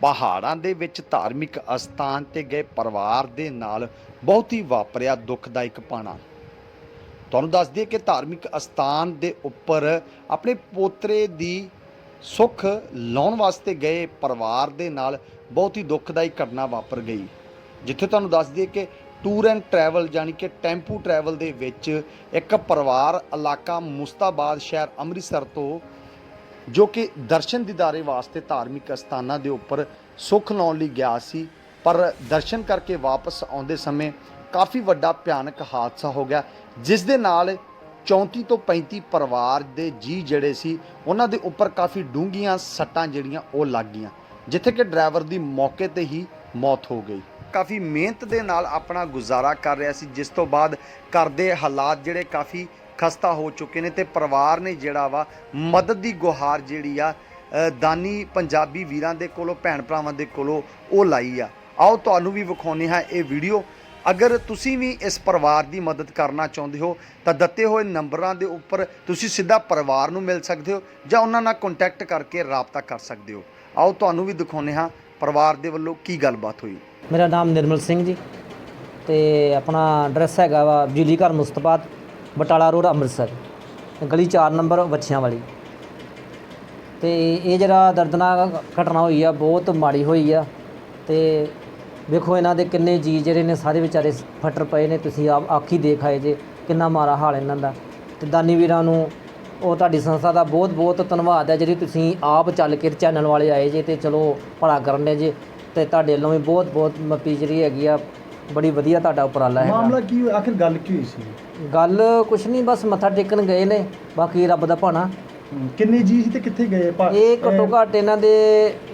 ਪਹਾੜਾਂ ਦੇ ਵਿੱਚ ਧਾਰਮਿਕ ਅਸਥਾਨ ਤੇ ਗਏ ਪਰਿਵਾਰ ਦੇ ਨਾਲ ਬਹੁਤ ਹੀ ਵਾਪਰਿਆ ਦੁਖਦਾਇਕ ਪਾਣਾ। ਤੁਹਾਨੂੰ ਦੱਸ ਦਈਏ ਕਿ ਧਾਰਮਿਕ ਅਸਥਾਨ ਦੇ ਉੱਪਰ ਆਪਣੇ ਪੋਤਰੇ ਦੀ ਸੁੱਖ ਲਾਉਣ ਵਾਸਤੇ ਗਏ ਪਰਿਵਾਰ ਦੇ ਨਾਲ ਬਹੁਤ ਹੀ ਦੁਖਦਾਈ ਘਟਨਾ ਵਾਪਰ ਗਈ। ਜਿੱਥੇ ਤੁਹਾਨੂੰ ਦੱਸ ਦਈਏ ਕਿ ਟੂਰ ਐਂਡ ਟਰੈਵਲ ਯਾਨੀ ਕਿ ਟੈਂਪੂ ਟਰੈਵਲ ਦੇ ਵਿੱਚ ਇੱਕ ਪਰਿਵਾਰ ਇਲਾਕਾ ਮੁਸਤਾਬਾਦ ਸ਼ਹਿਰ ਅੰਮ੍ਰਿਤਸਰ ਤੋਂ ਜੋ ਕਿ ਦਰਸ਼ਨ ਦੀਦਾਰੇ ਵਾਸਤੇ ਧਾਰਮਿਕ ਅਸਥਾਨਾਂ ਦੇ ਉੱਪਰ ਸੁੱਖ ਲਾਉਣ ਲਈ ਗਿਆ ਸੀ, ਪਰ ਦਰਸ਼ਨ ਕਰਕੇ ਵਾਪਸ ਆਉਂਦੇ ਸਮੇਂ ਕਾਫੀ ਵੱਡਾ ਭਿਆਨਕ ਹਾਦਸਾ ਹੋ ਗਿਆ, ਜਿਸ ਦੇ ਨਾਲ 34 ਤੋਂ 35 ਪਰਿਵਾਰ ਦੇ ਜੀ ਜਿਹੜੇ ਸੀ, ਉਹਨਾਂ ਦੇ ਉੱਪਰ ਕਾਫੀ ਡੂੰਘੀਆਂ ਸੱਟਾਂ ਜਿਹੜੀਆਂ ਉਹ ਲੱਗ ਗਈਆਂ, ਜਿੱਥੇ ਕਿ ਡਰਾਈਵਰ ਦੀ ਮੌਕੇ ਤੇ ਹੀ ਮੌਤ ਹੋ ਗਈ। ਕਾਫੀ ਮਿਹਨਤ ਦੇ ਨਾਲ ਆਪਣਾ ਗੁਜ਼ਾਰਾ ਕਰ ਰਿਹਾ ਸੀ, ਜਿਸ ਤੋਂ ਬਾਅਦ ਘਰ ਦੇ ਹਾਲਾਤ ਜਿਹੜੇ ਕਾਫੀ ਖਸਤਾ ਹੋ ਚੁੱਕੇ ਨੇ ਤੇ ਪਰਿਵਾਰ ਨੇ ਜਿਹੜਾ ਵਾ ਮਦਦ ਦੀ ਗੁਹਾਰ ਜਿਹੜੀ ਆ ਦਾਨੀ ਪੰਜਾਬੀ ਵੀਰਾਂ ਦੇ ਕੋਲੋਂ, ਭੈਣ ਭਰਾਵਾਂ ਦੇ ਕੋਲੋਂ ਉਹ ਲਾਈ ਆ। ਆਓ ਤੁਹਾਨੂੰ ਵੀ ਵਿਖਾਉਂਦੇ ਹਾਂ ਇਹ ਵੀਡੀਓ। ਅਗਰ ਤੁਸੀਂ ਵੀ ਇਸ ਪਰਿਵਾਰ ਦੀ ਮਦਦ ਕਰਨਾ ਚਾਹੁੰਦੇ ਹੋ, ਤਾਂ ਦਿੱਤੇ ਹੋਏ ਨੰਬਰਾਂ ਦੇ ਉੱਪਰ ਤੁਸੀਂ ਸਿੱਧਾ ਪਰਿਵਾਰ ਨੂੰ ਮਿਲ ਸਕਦੇ ਹੋ ਜਾਂ ਉਹਨਾਂ ਨਾਲ ਕੰਟੈਕਟ ਕਰਕੇ ਰਾਬਤਾ ਕਰ ਸਕਦੇ ਹੋ। ਆਓ ਤੁਹਾਨੂੰ ਵੀ ਦਿਖਾਉਂਦੇ ਹਾਂ ਪਰਿਵਾਰ ਦੇ ਵੱਲੋਂ ਕੀ ਗੱਲਬਾਤ ਹੋਈ। ਮੇਰਾ ਨਾਮ ਨਿਰਮਲ ਸਿੰਘ ਜੀ ਤੇ ਆਪਣਾ ਐਡਰੈਸ ਹੈਗਾ ਵਾ ਬਿਜਲੀ ਘਰ ਮੁਸਤਫਾਦ ਬਟਾਲਾ ਰੋਡ, ਅੰਮ੍ਰਿਤਸਰ। ਗਲੀ 4 ਨੰਬਰ ਵੱਛਿਆਂ ਵਾਲੀ। ਤੇ ਇਹ ਜਿਹੜਾ ਦਰਦਨਾਕ ਘਟਨਾ ਹੋਈ ਆ, ਬਹੁਤ ਮਾੜੀ ਹੋਈ ਆ। ਤੇ ਵੇਖੋ ਇਹਨਾਂ ਦੇ ਕਿੰਨੇ ਜੀ ਜਿਹੜੇ ਨੇ, ਸਾਰੇ ਵਿਚਾਰੇ ਫਟਰ ਪਏ ਨੇ। ਤੁਸੀਂ ਆਪ ਆਖੀ ਦੇਖ ਆਏ ਜੇ, ਕਿੰਨਾ ਮਾਰਾ ਹਾਲ ਇਹਨਾਂ ਦਾ। ਤੇ ਦਾਨੀ ਵੀਰਾਂ ਨੂੰ ਉਹ ਤੁਹਾਡੀ ਸੰਸਥਾ ਦਾ ਬਹੁਤ ਬਹੁਤ ਧੰਨਵਾਦ ਹੈ, ਜਿਹੜੀ ਤੁਸੀਂ ਆਪ ਚੱਲ ਕੇ ਚੈਨਲ ਵਾਲੇ ਆਏ ਜੇ ਤੇ ਚਲੋ ਭਲਾ ਕਰਨ ਦੇ ਜੇ। ਤੇ ਤੁਹਾਡੇ ਵੱਲੋਂ ਵੀ ਬਹੁਤ ਬਹੁਤ ਮਪੀ ਜਿਹੜੀ ਹੈਗੀ ਆ ਬੜੀ ਵਧੀਆ ਤੁਹਾਡਾ ਉਪਰਾਲਾ ਹੈਗਾ। ਮਾਮਲਾ ਕੀ ਹੋਇਆ? ਆਖਿਰ ਗੱਲ ਕੀ ਹੋਈ ਸੀ? ਗੱਲ ਕੁਛ ਨਹੀਂ ਬਸ ਮੱਥਾ ਟੇਕਣ ਗਏ ਨੇ ਬਾਕੀ ਰੱਬ ਦਾ ਭਾਣਾ। ਹਮ, ਕਿੰਨੇ ਜੀ ਸੀ ਤੇ ਕਿੱਥੇ ਗਏ? ਭਾ- ਇਹ ਘੱਟੋ ਘੱਟ ਇਹਨਾਂ ਦੇ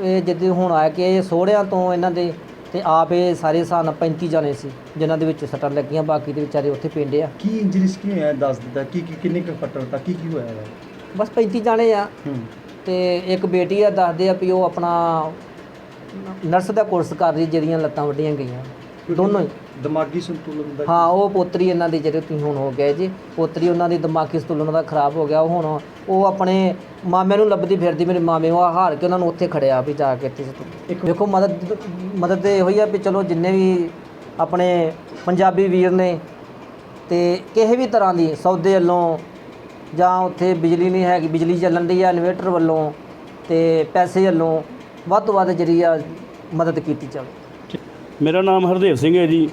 ਇਹ ਜਿੱਦੇ ਹੁਣ ਆਇਆ ਕਿ ਇਹ ਸੋਹੜਿਆਂ ਤੋਂ ਇਹਨਾਂ ਦੇ ਤੇ ਆਪ ਇਹ ਸਾਰੇ ਹਿਸਾਬ ਨਾਲ 35 ਜਾਣੇ ਸੀ ਜਿਨ੍ਹਾਂ ਦੇ ਵਿੱਚ ਸੱਟਾਂ ਲੱਗੀਆਂ ਬਾਕੀ ਦੇ ਵਿਚਾਰੇ ਉੱਥੇ ਪਿੰਡੇ ਆ। ਕੀ ਇੰਜਰੀਸ ਕੀ ਹੋਇਆ ਦੱਸ ਦਿੱਤਾ। ਕੀ ਕੀ ਕਿੰਨੇ ਕੁ ਫੱਟੜ ਤਾਂ ਕੀ ਕੀ ਹੋਇਆ? ਹੈ ਬਸ 35 ਜਾਣੇ ਆ। ਹੂੰ। ਤੇ ਇੱਕ ਬੇਟੀ ਆ ਦੱਸਦੇ ਆ ਵੀ ਉਹ ਆਪਣਾ ਨਰਸ ਦਾ ਕੋਰਸ ਕਰ ਰਹੀ ਜਿਹੜੀਆਂ ਲੱਤਾਂ ਵੱਡੀਆਂ ਗਈਆਂ। ਦੋਨੋਂ ਹੀ ਦਿਮਾਗੀ ਸੰਤੁਲਨ ਦਾ ਹਾਂ ਉਹ ਪੋਤਰੀ ਇਹਨਾਂ ਦੀ ਜਿਹੜੇ ਤੁਸੀਂ ਹੁਣ ਹੋ ਗਏ ਜੀ ਪੋਤਰੀ ਉਹਨਾਂ ਦੀ ਦਿਮਾਗੀ ਸੰਤੁਲਨ ਦਾ ਖਰਾਬ ਹੋ ਗਿਆ ਉਹ ਹੁਣ ਉਹ ਆਪਣੇ ਮਾਮੇ ਨੂੰ ਲੱਭਦੀ ਫਿਰਦੀ ਮੇਰੇ ਮਾਮੇ ਉਹ ਹਾਰ ਕੇ ਉਹਨਾਂ ਨੂੰ ਉੱਥੇ ਖੜਿਆ ਵੀ ਜਾ ਕੇ ਇੱਥੇ ਦੇਖੋ ਮਦਦ ਮਦਦ ਤੇ ਇਹੋ ਹੀ ਆ ਵੀ ਚਲੋ ਜਿੰਨੇ ਵੀ ਆਪਣੇ ਪੰਜਾਬੀ ਵੀਰ ਨੇ ਤੇ ਕਿਸੇ ਵੀ ਤਰ੍ਹਾਂ ਦੀ ਸੌਦੇ ਵੱਲੋਂ ਜਾਂ ਉੱਥੇ ਬਿਜਲੀ ਨਹੀਂ ਹੈਗੀ ਬਿਜਲੀ ਚੱਲਣ ਦੀ ਆ ਇਨਵੇਟਰ ਵੱਲੋਂ ਤੇ ਪੈਸੇ ਵੱਲੋਂ ਵੱਧ ਤੋਂ ਵੱਧ ਜਿਹੜੀ ਆ ਮਦਦ ਕੀਤੀ ਜਾਵੇ। ਮੇਰਾ ਨਾਮ ਹਰਦੇਵ ਸਿੰਘ ਹੈ ਜੀ।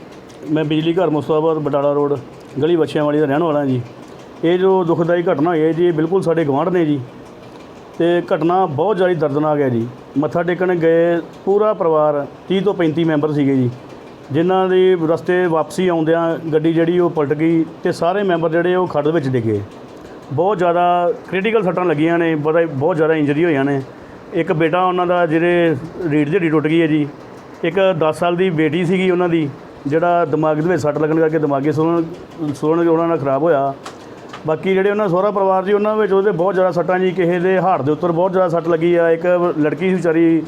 ਮੈਂ ਬਿਜਲੀ ਘਰ ਮੁਸਤਾਬਾਦ, ਬਟਾਲਾ ਰੋਡ, ਗਲੀ ਬੱਚਿਆਂ ਵਾਲੀ ਦਾ ਰਹਿਣ ਵਾਲਾ ਜੀ। ਇਹ ਜੋ ਦੁਖਦਾਈ ਘਟਨਾ ਹੋਈ ਹੈ ਜੀ, ਇਹ ਬਿਲਕੁਲ ਸਾਡੇ ਗਵਾਂਢ ਨੇ ਜੀ। ਤੇ ਘਟਨਾ ਬਹੁਤ ਜ਼ਿਆਦਾ ਦਰਦਨਾਕ ਹੈ ਜੀ। ਮੱਥਾ ਟੇਕਣ ਗਏ ਪੂਰਾ ਪਰਿਵਾਰ 30 ਤੋਂ 35 ਮੈਂਬਰ ਸੀਗੇ ਜੀ। ਜਿਨ੍ਹਾਂ ਦੀ ਰਸਤੇ ਵਾਪਸੀ ਆਉਂਦਿਆਂ ਗੱਡੀ ਜਿਹੜੀ ਉਹ ਪਲਟ ਗਈ ਤੇ ਸਾਰੇ ਮੈਂਬਰ ਜਿਹੜੇ ਉਹ ਖੱਡ ਵਿੱਚ ਡਿੱਗੇ ਬਹੁਤ ਜ਼ਿਆਦਾ ਕ੍ਰਿਟੀਕਲ ਸੱਟਾਂ ਲੱਗੀਆਂ ਨੇ, ਬੜਾ ਬਹੁਤ ਜ਼ਿਆਦਾ ਇੰਜਰੀ ਹੋਈਆਂ ਨੇ। ਇੱਕ ਬੇਟਾ ਉਹਨਾਂ ਦਾ ਜਿਹੜੇ ਰੀੜ ਦੀ ਹੱਡੀ ਟੁੱਟ ਗਈ ਹੈ ਜੀ। ਇੱਕ 10 ਸਾਲ ਦੀ ਬੇਟੀ ਸੀਗੀ ਉਹਨਾਂ ਦੀ, ਜਿਹੜਾ ਦਿਮਾਗ ਦੇ ਵਿੱਚ ਸੱਟ ਲੱਗਣ ਕਰਕੇ ਦਿਮਾਗੀ ਸੁਣਨ ਸੁਣਨ ਉਹਨਾਂ ਨਾਲ ਖਰਾਬ ਹੋਇਆ। ਬਾਕੀ ਜਿਹੜੇ ਉਹਨਾਂ ਦਾ ਸਹੁਰਾ ਪਰਿਵਾਰ ਜੀ ਉਹਨਾਂ ਵਿੱਚ ਉਹਦੇ ਬਹੁਤ ਜ਼ਿਆਦਾ ਸੱਟਾਂ ਜੀ, ਕਿਸੇ ਦੇ ਹਾਰਟ ਦੇ ਉੱਤਰ ਬਹੁਤ ਜ਼ਿਆਦਾ ਸੱਟ ਲੱਗੀ ਆ। ਇੱਕ ਲੜਕੀ ਸੀ ਵਿਚਾਰੀ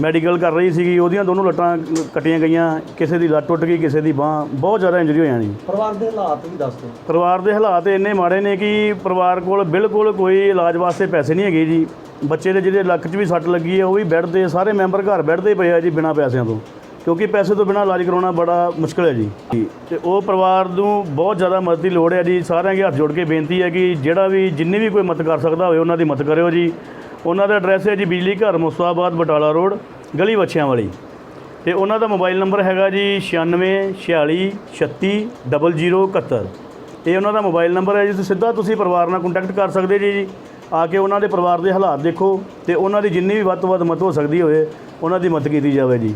ਮੈਡੀਕਲ ਕਰ ਰਹੀ ਸੀਗੀ ਉਹਦੀਆਂ ਦੋਨੋਂ ਲੱਟਾਂ ਕੱਟੀਆਂ ਗਈਆਂ ਕਿਸੇ ਦੀ ਲੱਤ ਟੁੱਟ ਗਈ ਕਿਸੇ ਦੀ ਬਾਹ ਬਹੁਤ ਜ਼ਿਆਦਾ ਇੰਜਰੀ ਹੋਈਆਂ ਜੀ। ਪਰਿਵਾਰ ਦੇ ਹਾਲਾਤ ਵੀ ਦੱਸ ਦਿਓ। ਪਰਿਵਾਰ ਦੇ ਹਾਲਾਤ ਇੰਨੇ ਮਾੜੇ ਨੇ ਕਿ ਪਰਿਵਾਰ ਕੋਲ ਬਿਲਕੁਲ ਕੋਈ ਇਲਾਜ ਵਾਸਤੇ ਪੈਸੇ ਨਹੀਂ ਹੈਗੇ ਜੀ। ਬੱਚੇ ਦੇ ਜਿਹਦੇ ਲੱਕ 'ਚ ਵੀ ਸੱਟ ਲੱਗੀ ਹੈ ਉਹ ਵੀ ਬੈੱਡ ਦੇ ਸਾਰੇ ਮੈਂਬਰ ਘਰ ਬੈੱਡ ਦੇ ਪਏ ਆ ਜੀ ਬਿਨਾਂ ਪੈਸਿਆਂ ਤੋਂ। ਕਿਉਂਕਿ ਪੈਸੇ ਤੋਂ ਬਿਨਾਂ ਇਲਾਜ ਕਰਾਉਣਾ ਬੜਾ ਮੁਸ਼ਕਲ ਹੈ ਜੀ। ਤੇ ਉਹ ਪਰਿਵਾਰ ਨੂੰ ਬਹੁਤ ਜ਼ਿਆਦਾ ਮਦਦ ਦੀ ਲੋੜ ਹੈ ਜੀ। ਸਾਰਿਆਂ ਅੱਗੇ ਹੱਥ ਜੋੜ ਕੇ ਬੇਨਤੀ ਹੈ ਕਿ ਜਿਹੜਾ ਵੀ ਜਿੰਨੀ ਵੀ ਕੋਈ ਮਦਦ ਕਰ ਸਕਦਾ ਹੋਵੇ ਉਹਨਾਂ ਦੀ ਮਦਦ ਕਰਿਓ ਜੀ। ਉਹਨਾਂ ਦਾ ਐਡਰੈਸ ਹੈ ਜੀ ਬਿਜਲੀ ਘਰ ਮੁਸਤਾਬਾਦ ਬਟਾਲਾ ਰੋਡ ਗਲੀ ਬੱਚਿਆਂ ਵਾਲੀ। ਤੇ ਉਹਨਾਂ ਦਾ ਮੋਬਾਈਲ ਨੰਬਰ ਹੈਗਾ ਜੀ 96 46 36 0071 ਇਹ ਉਹਨਾਂ ਦਾ ਮੋਬਾਈਲ ਨੰਬਰ ਹੈ ਜੀ ਤੁਸੀਂ ਸਿੱਧਾ ਤੁਸੀਂ ਪਰਿਵਾਰ ਨਾਲ ਕੰਟੈਕਟ ਕਰ ਸਕਦੇ ਜੀ ਜੀ। ਆ ਕੇ ਉਹਨਾਂ ਦੇ ਪਰਿਵਾਰ ਦੇ ਹਾਲਾਤ ਦੇਖੋ ਤੇ ਉਹਨਾਂ ਦੀ ਜਿੰਨੀ ਵੀ ਵੱਧ ਤੋਂ ਵੱਧ ਮਦਦ ਹੋ ਸਕਦੀ ਹੋਵੇ ਉਹਨਾਂ ਦੀ ਮਦਦ ਕੀਤੀ ਜਾਵੇ ਜੀ।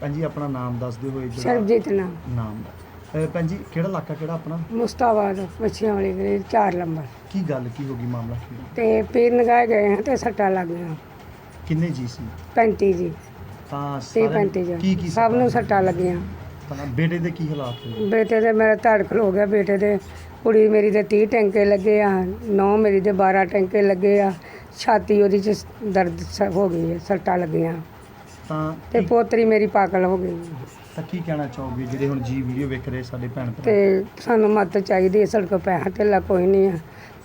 ਭੈਣ ਜੀ ਆਪਣਾ ਨਾਮ ਦੱਸਦੇ ਹੋਏ ਜਿਹੜਾ ਸਰਬਜੀਤ ਨਾਮ। ਨਾਮ ਦਾ ਅਹ ਭੈਣ ਜੀ ਕਿਹੜਾ ਇਲਾਕਾ ਕਿਹੜਾ ਆਪਣਾ? ਮੁਸਤਾਬਾਦ ਬੱਚਿਆਂ ਵਾਲੀ ਗਲੀ 4 ਨੰਬਰ। ਕੀ ਗੱਲ ਕੀ ਹੋ ਗਈ ਮਾਮਲਾ? ਕੀ ਤੇ ਪੀਰ ਨਗਾਏ ਗਏ ਹਾਂ ਤੇ ਸੱਟਾਂ ਲੱਗ ਗਈਆਂ। ਕਿੰਨੇ ਜੀ ਸੀ? 35 ਜੀ। ਤਾਂ ਤੀਹ ਸਾਰਿਆਂ- 35 ਕੀ ਜੀ। ਕੀ ਸਭ ਨੂੰ ਸੱਟਾਂ ਲੱਗੀਆਂ। ਤਾਂ ਬੇਟੇ ਦੇ ਕੀ ਹਾਲਾਤ ਹੋਏ ਬੇਟੇ ਦੇ ਮੇਰਾ ਧੜਕ ਹੋ ਗਿਆ ਬੇਟੇ ਦੇ ਕੁੜੀ ਮੇਰੀ ਦੇ 30 ਟੈਂਕੇ ਲੱਗੇ ਆ ਨੌ ਮੇਰੀ ਦੇ 12 ਟੈਂਕੇ ਲੱਗੇ ਆ ਛਾਤੀ ਉਹਦੀ ਚ ਦਰਦ ਸ- ਹੋ ਗਈ ਹੈ ਸੱਟਾਂ ਲੱਗੀਆਂ। ਤਾਂ ਤੇ ਕੀ- ਪੋਤਰੀ ਮੇਰੀ ਪਾਗਲ ਹੋ ਗਈ। ਤਾਂ ਕੀ ਕਹਿਣਾ ਚਾਹੋਗੇ ਜਿਹੜੇ ਹੁਣ ਜੀ ਵੀਡੀਓ ਵੇਖ ਰਹੇ ਸਾਡੇ ਭੈਣ ਭਰਾ? ਤੇ ਸਾਨੂੰ ਮਦਦ ਚਾਹੀਦੀ ਹੈ ਸਾਡੇ ਕੋਲ ਪੈਸਾ ਧੇਲਾ ਕੋਈ ਨਹੀਂ ਆ।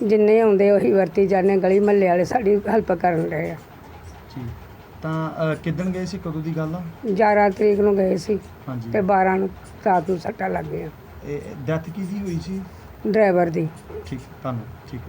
ਜਿੰਨੇ ਆਉਂਦੇ ਉਹੀ ਵਰਤੀ ਜਾਂਦੇ ਗਲੀ ਮਹੱਲੇ ਵਾਲੇ ਸਾਡੀ ਹੈਲਪ ਕਰਨ ਰਹੇ ਆ। ਜੀ। ਤਾਂ ਅ, ਕਿੱਦਣ ਗਏ ਸੀ ਕਦੋਂ ਦੀ ਗੱਲ ਆ? 11 ਤਰੀਕ ਨੂੰ ਗਏ ਸੀ ਹਾਂਜੀ। ਤੇ 12 ਨੂੰ ਰਾਤ ਨੂੰ ਸੱਟਾਂ ਲੱਗ ਇਹ ਡੈਥ ਕਿਹਦੀ ਹੋਈ ਸੀ? ਡਰਾਈਵਰ ਦੀ। ਠੀਕ ਧੰਨਵਾਦ ਠੀਕ ਹੈ।